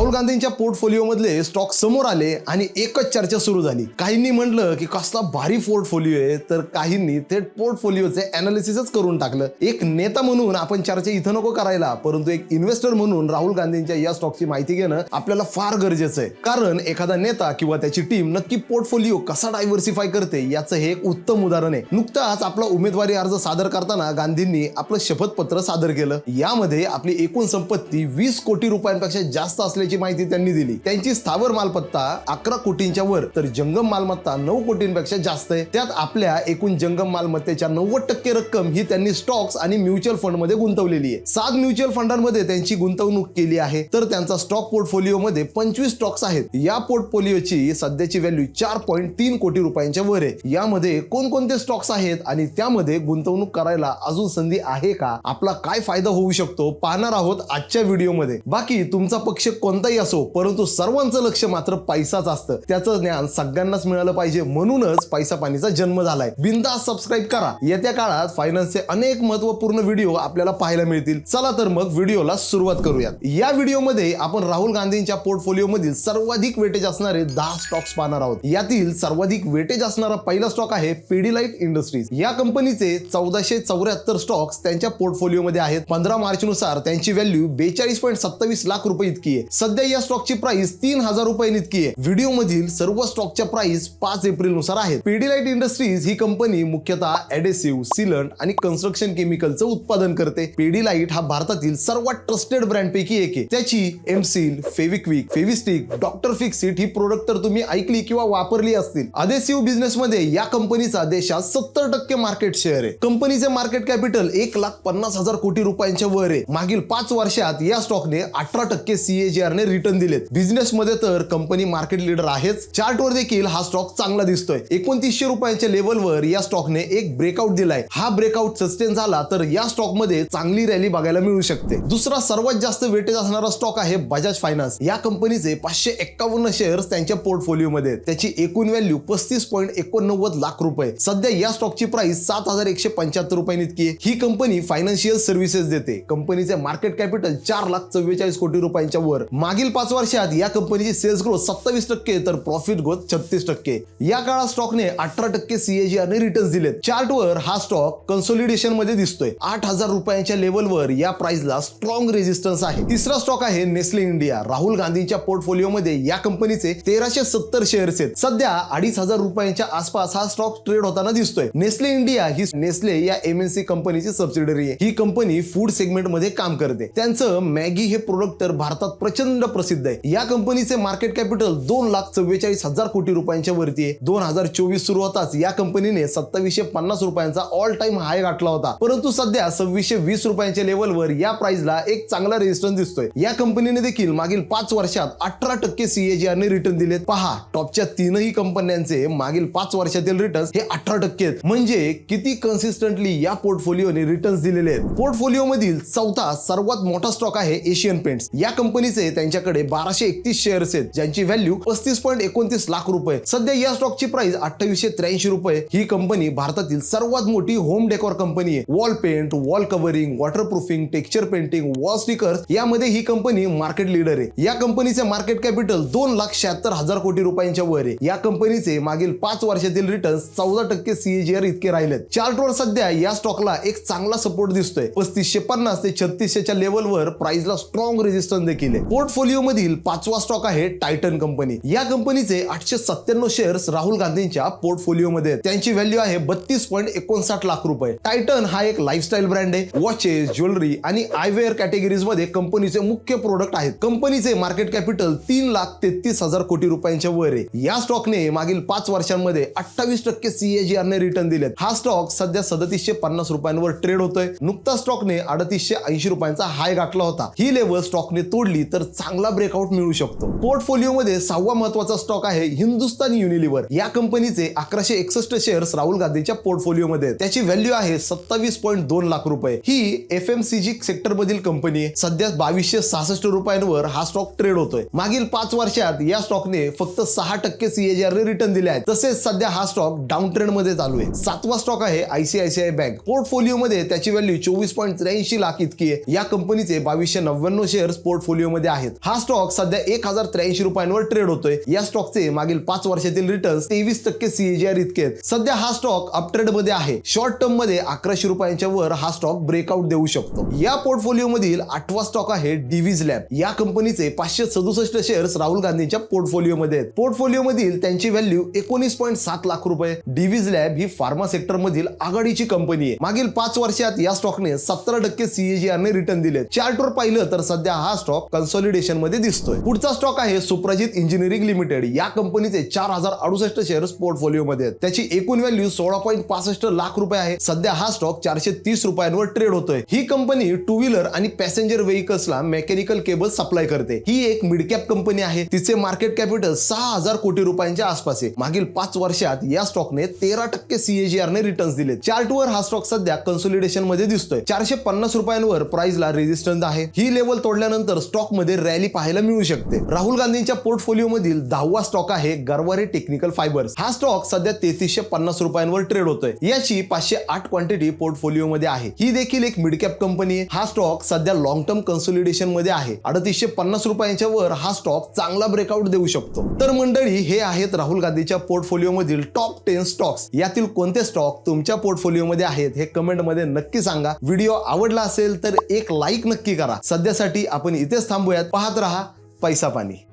राहुल गांधींच्या पोर्टफोलिओ मधले स्टॉक समोर आले आणि एकच चर्चा सुरू झाली. काहींनी म्हणलं की कसला भारी पोर्टफोलिओ आहे तर काहींनी थेट पोर्टफोलिओचे अनालिसिसच करून टाकलं. एक नेता म्हणून आपण चर्चा इथं नको करायला परंतु एक इन्व्हेस्टर म्हणून राहुल गांधींच्या या स्टॉकची माहिती घेणं आपल्याला फार गरजेचं आहे. कारण एखादा नेता किंवा त्याची टीम नक्की पोर्टफोलिओ कसा डायव्हर्सिफाय करते याचं हे एक उत्तम उदाहरण आहे. नुकताच आपला उमेदवारी अर्ज सादर करताना गांधींनी आपलं शपथपत्र सादर केलं. यामध्ये आपली एकूण संपत्ती वीस कोटी रुपयांपेक्षा जास्त असल्याची माहिती त्यांनी दिली. त्यांची स्थावर मालमत्ता अकरा कोटींच्या वर. तर जंगम मालमत्ता नऊ कोटींपेक्षा जास्त आहे. त्यात आपल्या एकूण जंगम मालमत्तेच्या नव्वद टक्के रक्कम ही त्यांनी स्टॉक्स आणि म्युच्युअल फंडमध्ये गुंतवलेली आहे. सात म्युच्युअल फंडांमध्ये त्यांची गुंतवणूक केली आहे. तर त्यांचा स्टॉक पोर्टफोलिओ मध्ये पंचवीस स्टॉक्स आहेत. या पोर्टफोलिओची सध्याची व्हॅल्यू चार पॉईंट तीन कोटी रुपयांच्या वर आहे. यामध्ये कोणकोणते स्टॉक्स आहेत आणि त्यामध्ये गुंतवणूक करायला अजून संधी आहे का? आपला काय फायदा होऊ शकतो? पाहणार आहोत आजच्या व्हिडिओमध्ये. बाकी तुमचा पक्ष कोणताही असो परंतु सर्वांचं लक्ष मात्र पैसाच असतं. त्याचं ज्ञान सगळ्यांनाच मिळालं पाहिजे. म्हणूनच पैसा पाणीचा जन्म झालाय. बिंदा सबस्क्राईब करा. येत्या काळात फायनान्सचे अनेक महत्त्वपूर्ण व्हिडिओ आपल्याला पाहायला मिळतील. चला तर मग व्हिडिओला सुरुवात करूयात. या व्हिडिओमध्ये आपण राहुल गांधींच्या पोर्टफोलिओ मधील सर्वाधिक वेटेज असणारे दहा स्टॉक्स पाहणार आहोत. यातील सर्वाधिक वेटेज असणारा पहिला स्टॉक आहे पेडीलाइट इंडस्ट्रीज या कंपनीचे चौदाशे चौऱ्याहत्तर स्टॉक्स त्यांच्या पोर्टफोलिओ मध्ये आहेत. पंधरा मार्च नुसार त्यांची व्हॅल्यू बेचाळीस पॉईंट सत्तावीस लाख रुपये इतकी आहे. सध्या या स्टॉकची प्राइस तीन हजार रुपये इतकी आहे. व्हिडिओ मधील सर्व स्टॉकच्या प्राइस पाच एप्रिलनुसार आहेत पीडीलाइट इंडस्ट्रीज ही कंपनी मुख्यतः ऍडेसिव्ह सिलंट आणि कन्स्ट्रक्शन केमिकलचं उत्पादन करते. पीडीलाइट हा भारतातील सर्वात ट्रस्टेड ब्रँड पैकी एक आहे. त्याची M Seal Fevikwik Fevistik doctor Fixit ही प्रोडक्ट तर तुम्ही ऐकली किंवा वापरली असतील. अडेसिव्ह बिझनेस मध्ये या कंपनीचा देशात सत्तर टक्के मार्केट शेअर आहे. कंपनीचे मार्केट कॅपिटल एक लाख पन्नास हजार कोटी रुपयांच्या वर आहे. मागील पाच वर्षात या स्टॉकने अठरा टक्के सीएजीआर ने रिटर्न दिलेत. बिझनेस मध्ये तर कंपनी मार्केट लीडर आहेच. चार्ट वर देखील हा स्टॉक चांगला दिसतोय. एकोणतीसशे रुपयांच्या लेवलवर या स्टॉकने एक ब्रेकआउट दिलाय. हा ब्रेकआउट सस्टेन झाला तर या स्टॉकमध्ये चांगली रॅली बघायला मिळू शकते. दुसरा सर्वात जास्त वेटेज असणारा स्टॉक आहे बजाज फायनान्स या कंपनीचे पाचशे एक्कावन्न शेअर्स त्यांच्या पोर्टफोलिओ मध्ये त्याची एकूण व्हॅल्यू पस्तीस पॉईंट एकोणनव्वद लाख रुपये. सध्या या स्टॉकची प्राइस सात हजार एकशे पंच्याहत्तर रुपयांनी इतकी आहे. ही कंपनी फायनान्शियल सर्व्हिसेस देते. कंपनीचे मार्केट कॅपिटल चार लाख चव्वेचाळीस कोटी रुपयांच्या वर. मागील पाच वर्षात या कंपनीची सेल्स ग्रोथ सत्तावीस टक्के तर प्रॉफिट ग्रोथ छत्तीस टक्के. या काळात स्टॉकने अठरा टक्के सीएजीआर ने रिटर्न दिलेत. चार्ट वर हा स्टॉक कन्सोलिडेशनमध्ये दिसतोय. आठ हजार रुपयांच्या लेवलवर या प्राइसला स्ट्रॉंग रेजिस्टन्स आहे. तिसरा स्टॉक आहे नेस्ले इंडिया राहुल गांधींच्या पोर्टफोलिओ मध्ये या कंपनीचे तेराशे सत्तर शेअर्स आहेत. सध्या अडीच हजार रुपयांच्या आसपास हा स्टॉक ट्रेड होताना दिसतोय. नेस्ले इंडिया ही नेस्ले या एमएनसी कंपनीची सबसिडरी आहे. ही कंपनी फूड सेगमेंटमध्ये काम करते. त्यांचं मॅगी हे प्रोडक्ट तर भारतात प्रचंड प्रसिद्ध आहे. या कंपनीचे मार्केट कॅपिटल दोन लाख चव्वेचाळीस हजार कोटी रुपयांच्या वरती आहे. दोन हजार चोवीस सुरू होताच या कंपनीने सत्तावीसशे पन्नास रुपयांचा ऑल टाइम हाय गाठला होता. परंतु सध्या सव्वीसशे वीस रुपयांच्या लेवलवर या प्राइसला एक चांगला रेजिस्टन्स दिसतोय. या कंपनीने देखील मागील पाच वर्षात अठरा टक्के सीएजीआर ने रिटर्न दिलेत. पहा टॉपच्या तीनही कंपन्यांचे मागील पाच वर्षातील रिटर्न्स हे अठरा टक्के आहेत. म्हणजे किती कन्सिस्टंटली या पोर्टफोलिओने रिटर्न्स दिलेले आहेत? पोर्टफोलिओ मधील चौथा सर्वात मोठा स्टॉक आहे एशियन पेंट्स या कंपनीचे त्यांच्याकडे बाराशे एकतीस शेअर्स आहेत ज्यांची व्हॅल्यू पस्तीस पॉईंट एकोणतीस लाख रुपये. सध्या या स्टॉकची प्राइस अठ्ठावीसशे त्र्याऐंशी रुपये. ही कंपनी भारतातील सर्वात मोठी होम डेकोर कंपनी आहे. Wall paint wall covering waterproofing texture painting wall stickers यामध्ये ही कंपनी मार्केट लीडर आहे. या कंपनीचे मार्केट कॅपिटल दोन लाख शहात्तर हजार कोटी रुपयांच्या वर आहे. या कंपनीचे मागील पाच वर्षातील रिटर्न्स चौदा टक्के सीएजीआर इतके राहिलेत. चार्टवर सध्या या स्टॉकला एक चांगला सपोर्ट दिसतोय. पस्तीसशे पन्नास ते छत्तीसशेच्या लेवलवर प्राइसला स्ट्रॉंग रेजिस्टन्स देखील आहे. पोर्ट मधील पाचवा स्टॉक आहे टायटन कंपनी या कंपनीचे आठशे सत्त्याण्णव शेअर्स राहुल गांधींच्या पोर्टफोलिओ मध्ये आहेत. त्यांची व्हॅल्यू आहे बत्तीस पॉईंट एकोणसाठ लाख रुपये. टायटन हा एक लाईफस्टाईल ब्रँड आहे. वॉचेस ज्वेलरी आणि आयवेअर कॅटेगरीजमध्ये कंपनीचे मुख्य प्रोडक्ट आहेत. कंपनीचे मार्केट कॅपिटल तीन लाख तेहतीस हजार कोटी रुपयांच्या वर आहे. या स्टॉकने मागील पाच वर्षांमध्ये अठ्ठावीस टक्के सीएजीआर ने रिटर्न दिलेत. हा स्टॉक सध्या सदतीसशे पन्नास रुपयांवर ट्रेड होतोय. नुकता स्टॉकने अडतीसशे ऐंशी रुपयांचा हाय गाठला होता. ही लेवल स्टॉकने तोडली तर चांगला ब्रेकआउट मिळू शकतो. पोर्टफोलिओ मध्ये सहावा महत्त्वाचा स्टॉक आहे हिंदुस्तान युनिलिव्हर या कंपनीचे अकराशे एकसष्ट शेअर्स राहुल गांधीच्या पोर्टफोलिओ मध्ये त्याची व्हॅल्यू आहे सत्तावीस पॉईंट दोन लाख रुपये. ही F M C G sector मधील कंपनी सध्या बावीसशे सहासष्ट रुपयांवर हा स्टॉक ट्रेड होतोय. मागील पाच वर्षात या स्टॉकने फक्त सहा टक्के सीएजीआर रिटर्न दिले आहेत. तसेच सध्या हा स्टॉक डाऊन ट्रेंडमध्ये चालू आहे. सातवा स्टॉक आहे आयसीआयसीआय बँक पोर्टफोलिओ मध्ये त्याची व्हॅल्यू चोवीस पॉईंट त्र्याऐंशी लाख इतकी आहे. या कंपनीचे बावीसशे नव्याण्णव शेअर्स पोर्टफोलिओ मध्ये आहेत. आहेत. हा स्टॉक सध्या एक हजार त्र्याऐंशी रुपयांवर ट्रेड होतोय. या स्टॉकचे मागील पाच वर्षातील रिटर्न तेवीस टक्के सीएजीआर इतके आहेत. सध्या हा स्टॉक अपट्रेडमध्ये आहे. शॉर्ट टर्ममध्ये अकराशे रुपयांच्या वर हा स्टॉक ब्रेकआउट देऊ शकतो. या पोर्टफोलिओ मधील आठवा स्टॉक आहे डिव्हिज लॅब या कंपनीचे पाचशे सदुसष्ट शेअर्स राहुल गांधींच्या पोर्टफोलिओ मध्ये आहेत. पोर्टफोलिओ मधील त्यांची व्हॅल्यू एकोणीस पॉईंट सात लाख रुपये. डिव्हिज लॅब ही फार्मा सेक्टर मधील आघाडीची कंपनी आहे. मागील पाच वर्षात या स्टॉकने सतरा टक्के सीएजीआर ने रिटर्न दिले चार्टवर पाहिलं तर सध्या हा स्टॉक कन्सॉलिडेट मध्ये दिसतोय. पुढचा स्टॉक आहे सुप्रजित इंजिनिअरिंग लिमिटेड. या कंपनीचे चार हजार अडुसष्ट शेअर्स पोर्टफोलिओ मध्ये आहेत. त्याची एकूण व्हॅल्यू सोळा पॉईंट पासष्ट लाख रुपये आहे. सध्या हा स्टॉक चारशे तीस रुपयांवर ट्रेड होतोय. ही कंपनी टू व्हीलर आणि पॅसेंजर व्हेकल्सला मेकॅनिकल केबल सप्लाय करते. ही एक मिड कॅप कंपनी आहे. तिचे मार्केट कॅपिटल सहा हजार कोटी रुपयांच्या आसपास आहे. मागील पाच वर्षात या स्टॉकने तेरा टक्के सीएजीआर ने रिटर्न दिले चार्टवर हा स्टॉक सध्या कन्सोलिडेशनमध्ये दिसतोय. चारशे पन्नास रुपयांवर प्राइसला रेजिस्टन्स आहे. ही लेवल तोडल्यानंतर स्टॉकमध्ये रॅली पाहायला मिळू शकते. राहुल गांधींच्या पोर्टफोलिओ मधील दहावा स्टॉक आहे गरवारे टेक्निकल फायबर्स. हा स्टॉक सध्या तेहतीसशे पन्नास रुपयांवर ट्रेड होतोय. याची पाचशे आठ क्वांटिटी पोर्टफोलिओ मध्ये आहे. ही देखील एक मिड कॅप कंपनी आहे. हा स्टॉक सध्या लॉंग टर्म कन्सोलिडेशनमध्ये आहे. अडतीसशे पन्नास रुपयांच्या वर हा स्टॉक चांगला ब्रेकआउट देऊ शकतो. तर मंडळी हे आहेत राहुल गांधीच्या पोर्टफोलिओ मधील टॉप टेन स्टॉक्स यातील कोणते स्टॉक तुमच्या पोर्टफोलिओ मध्ये आहेत हे कमेंटमध्ये नक्की सांगा. व्हिडिओ आवडला असेल तर एक लाईक नक्की करा. सध्यासाठी आपण इथेच थांबूयात. पाहत रहा पैसा पाणी.